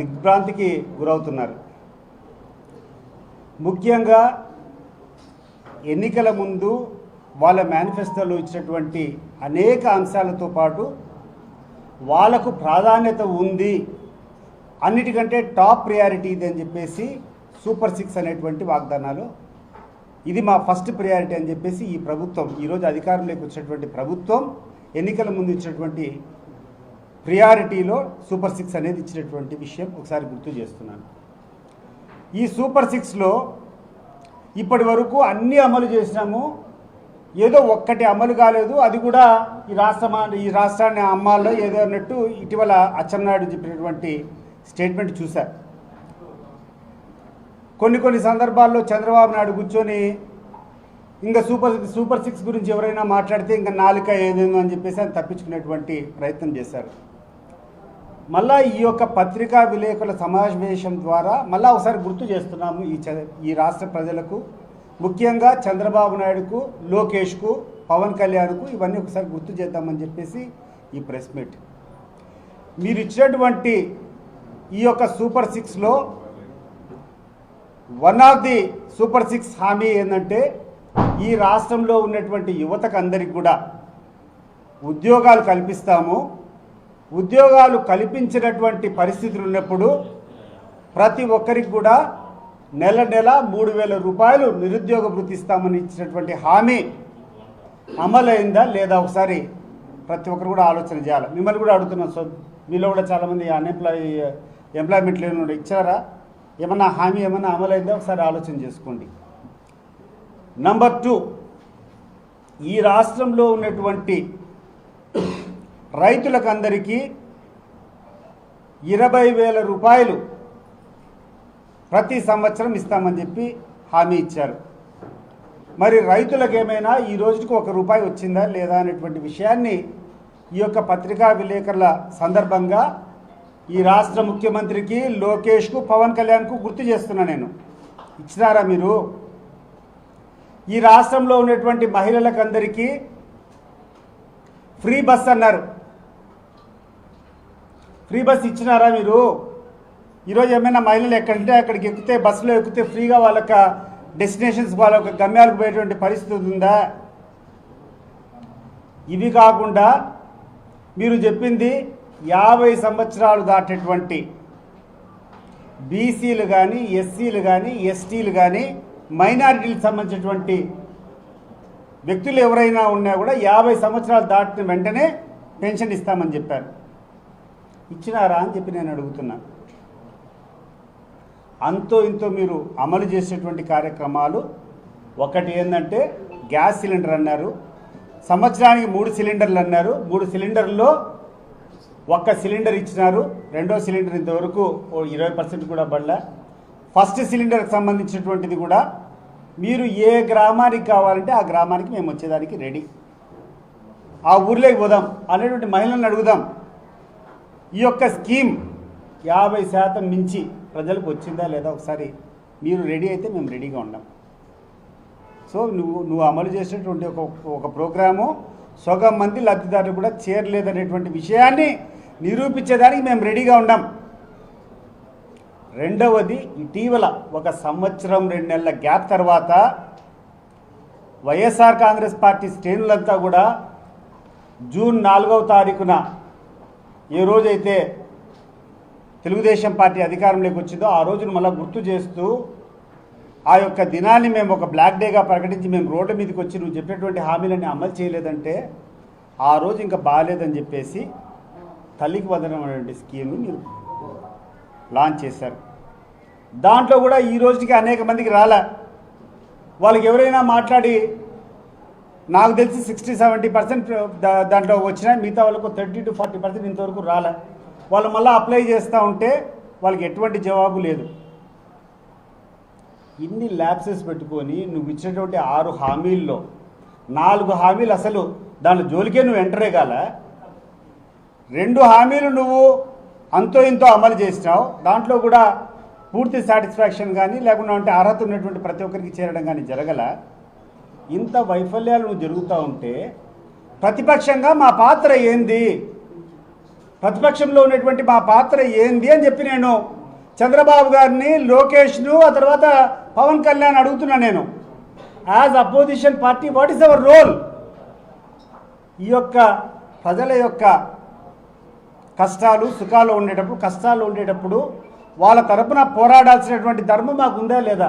దిగ్భ్రాంతికి గురవుతున్నారు. ముఖ్యంగా ఎన్నికల ముందు వాళ్ళ మేనిఫెస్టోలో ఇచ్చినటువంటి అనేక అంశాలతో పాటు వాళ్ళకు ప్రాధాన్యత ఉంది అన్నిటికంటే టాప్ ప్రియారిటీ ఇది అని చెప్పేసి సూపర్ సిక్స్ అనేటువంటి వాగ్దానాలు. ఇది మా ఫస్ట్ ప్రియారిటీ అని చెప్పేసి ఈ ప్రభుత్వం ఈరోజు అధికారంలోకి వచ్చినటువంటి ప్రభుత్వం ఎన్నికల ముందు ఇచ్చినటువంటి ప్రియారిటీలో సూపర్ సిక్స్ అనేది ఇచ్చినటువంటి విషయం ఒకసారి గుర్తు చేస్తున్నాను. ఈ సూపర్ సిక్స్లో ఇప్పటి వరకు అన్నీ అమలు చేసినాము. ఏదో ఒక్కటి అమలు కాలేదు. అది కూడా ఈ రాష్ట్రమా ఈ రాష్ట్రాన్ని అమ్మాల్లో ఏదో అన్నట్టు ఇటీవల అచ్చెన్నాయుడు చెప్పినటువంటి స్టేట్మెంట్ చూశారు కొన్ని కొన్ని సందర్భాల్లో చంద్రబాబు నాయుడు కూర్చొని ఇంకా సూపర్ సూపర్ సిక్స్ గురించి ఎవరైనా మాట్లాడితే ఇంకా నాలుక ఏదేందో అని చెప్పేసి ఆయన తప్పించుకునేటువంటి ప్రయత్నం చేశారు. మళ్ళా ఈ యొక్క పత్రికా విలేకరుల సమావేశం ద్వారా మళ్ళా ఒకసారి గుర్తు చేస్తున్నాము ఈ చ ఈ రాష్ట్ర ప్రజలకు ముఖ్యంగా చంద్రబాబు నాయుడుకు లోకేష్కు పవన్ కళ్యాణ్కు ఇవన్నీ ఒకసారి గుర్తు చేద్దామని చెప్పేసి ఈ ప్రెస్ మీట్. మీరు ఇచ్చినటువంటి ఈ యొక్క సూపర్ సిక్స్లో one of the super six హామీ ఏంటంటే ఈ రాష్ట్రంలో ఉన్నటువంటి యువతకు అందరికి కూడా ఉద్యోగాలు కల్పిస్తాము. ఉద్యోగాలు కల్పించినటువంటి పరిస్థితులు ఉన్నప్పుడు ప్రతి ఒక్కరికి కూడా నెల నెల మూడు వేల రూపాయలు నిరుద్యోగ వృత్తి ఇస్తామని ఇచ్చినటువంటి హామీ అమలైందా లేదా ఒకసారి ప్రతి ఒక్కరు కూడా ఆలోచన చేయాలి. మిమ్మల్ని కూడా అడుగుతున్నాం సో మీలో కూడా చాలామంది అన్ఎంప్లాయ్ ఎంప్లాయ్మెంట్ లేని ఇచ్చారా? ఏమన్నా హామీ ఏమన్నా అమలైందా? ఒకసారి ఆలోచన చేసుకోండి. నంబర్ టూ ఈ రాష్ట్రంలో ఉన్నటువంటి రైతులకు అందరికీ ఇరవై వేల రూపాయలు ప్రతి సంవత్సరం ఇస్తామని చెప్పి హామీ ఇచ్చారు. మరి రైతులకు ఏమైనా ఈ రోజుకి ఒక రూపాయి వచ్చిందా లేదా అనేటువంటి విషయాన్ని ఈ యొక్క పత్రికా విలేకరుల సందర్భంగా ఈ రాష్ట్ర ముఖ్యమంత్రికి లోకేష్కు పవన్ కళ్యాణ్కు గుర్తు చేస్తున్నా నేను. ఇచ్చినారా మీరు? ఈ రాష్ట్రంలో ఉన్నటువంటి మహిళలకు అందరికీ ఫ్రీ బస్ అన్నారు. ఫ్రీ బస్ ఇచ్చినారా మీరు? ఈరోజు ఏమైనా మహిళలు ఎక్కడంటే అక్కడికి ఎక్కితే బస్సులో ఎక్కితే ఫ్రీగా వాళ్ళక డెస్టినేషన్స్ వాళ్ళ గమ్యాలకు పోయేటువంటి పరిస్థితి ఉందా? ఇవి కాకుండా మీరు చెప్పింది యాభై సంవత్సరాలు దాటేటువంటి బీసీలు కానీ ఎస్సీలు కానీ ఎస్టీలు కానీ మైనారిటీలకు సంబంధించినటువంటి వ్యక్తులు ఎవరైనా ఉన్నా కూడా యాభై సంవత్సరాలు దాటిన వెంటనే పెన్షన్ ఇస్తామని చెప్పారు. ఇచ్చినారా అని చెప్పి నేను అడుగుతున్నా. అంతో ఇంతో మీరు అమలు చేసేటువంటి కార్యక్రమాలు. ఒకటి ఏంటంటే గ్యాస్ సిలిండర్ అన్నారు. సంవత్సరానికి మూడు సిలిండర్లు అన్నారు. మూడు సిలిండర్లో ఒక్క సిలిండర్ ఇచ్చినారు. రెండో సిలిండర్ ఇంతవరకు ఓ ఇరవై పర్సెంట్ కూడా పడలే. ఫస్ట్ సిలిండర్కి సంబంధించినటువంటిది కూడా మీరు ఏ గ్రామానికి కావాలంటే ఆ గ్రామానికి మేము వచ్చేదానికి రెడీ. ఆ ఊర్లోకి పోదాం అనేటువంటి మహిళలను అడుగుదాం. ఈ యొక్క స్కీమ్ యాభై శాతం మించి ప్రజలకు వచ్చిందా లేదా ఒకసారి మీరు రెడీ అయితే మేము రెడీగా ఉన్నాం. సో నువ్వు నువ్వు అమలు చేసినటువంటి ఒక ఒక ప్రోగ్రాము సగం మంది లబ్ధిదారులు కూడా చేరలేదనేటువంటి విషయాన్ని నిరూపించేదానికి మేము రెడీగా ఉన్నాం. రెండవది ఇటీవల ఒక సంవత్సరం రెండు నెలల గ్యాప్ తర్వాత వైఎస్ఆర్ కాంగ్రెస్ పార్టీ శ్రేణులంతా కూడా జూన్ నాలుగవ తారీఖున ఏ రోజైతే తెలుగుదేశం పార్టీ అధికారంలోకి వచ్చిందో ఆ రోజును మళ్ళీ గుర్తు చేస్తూ ఆ యొక్క దినాన్ని మేము ఒక బ్లాక్ డేగా ప్రకటించి మేము రోడ్ల మీదకి వచ్చి నువ్వు చెప్పినటువంటి హామీలన్నీ అమలు చేయలేదంటే ఆ రోజు ఇంకా బాగాలేదని చెప్పేసి తల్లికి వదనం అనేటువంటి స్కీమ్ని మీరు లాంచ్ చేశారు. దాంట్లో కూడా ఈ రోజుకి అనేక మందికి రాలే. వాళ్ళకి ఎవరైనా మాట్లాడి నాకు తెలిసి సిక్స్టీ సెవెంటీ పర్సెంట్ దాంట్లో వచ్చినా మిగతా వాళ్ళకు థర్టీ టు ఫార్టీ పర్సెంట్ ఇంతవరకు రాలే. వాళ్ళు మళ్ళీ అప్లై చేస్తూ ఉంటే వాళ్ళకి ఎటువంటి జవాబు లేదు. ఇన్ని ల్యాబ్సెస్ పెట్టుకొని నువ్వు ఇచ్చినటువంటి ఆరు హామీల్లో నాలుగు హామీలు అసలు దాని జోలికే నువ్వు ఎంటరే కాల. రెండు హామీలు నువ్వు అంతో ఇంతో అమలు చేసినావు. దాంట్లో కూడా పూర్తి సాటిస్ఫాక్షన్ కానీ లేకుండా అంటే అర్హత ఉన్నటువంటి ప్రతి ఒక్కరికి చేరడం కానీ జరగల. ఇంత వైఫల్యాలు నువ్వు జరుగుతూ ఉంటే ప్రతిపక్షంగా మా పాత్ర ఏంది? ప్రతిపక్షంలో ఉన్నటువంటి మా పాత్ర ఏంది అని చెప్పి నేను చంద్రబాబు గారిని లోకేష్ను ఆ తర్వాత పవన్ కళ్యాణ్ అడుగుతున్నా నేను. As opposition party what is our role ఈ యొక్క ప్రజల యొక్క కష్టాలు సుఖాలు ఉండేటప్పుడు కష్టాలు ఉండేటప్పుడు వాళ్ళ తరపున పోరాడాల్సినటువంటి ధర్మం మాకు ఉందా లేదా?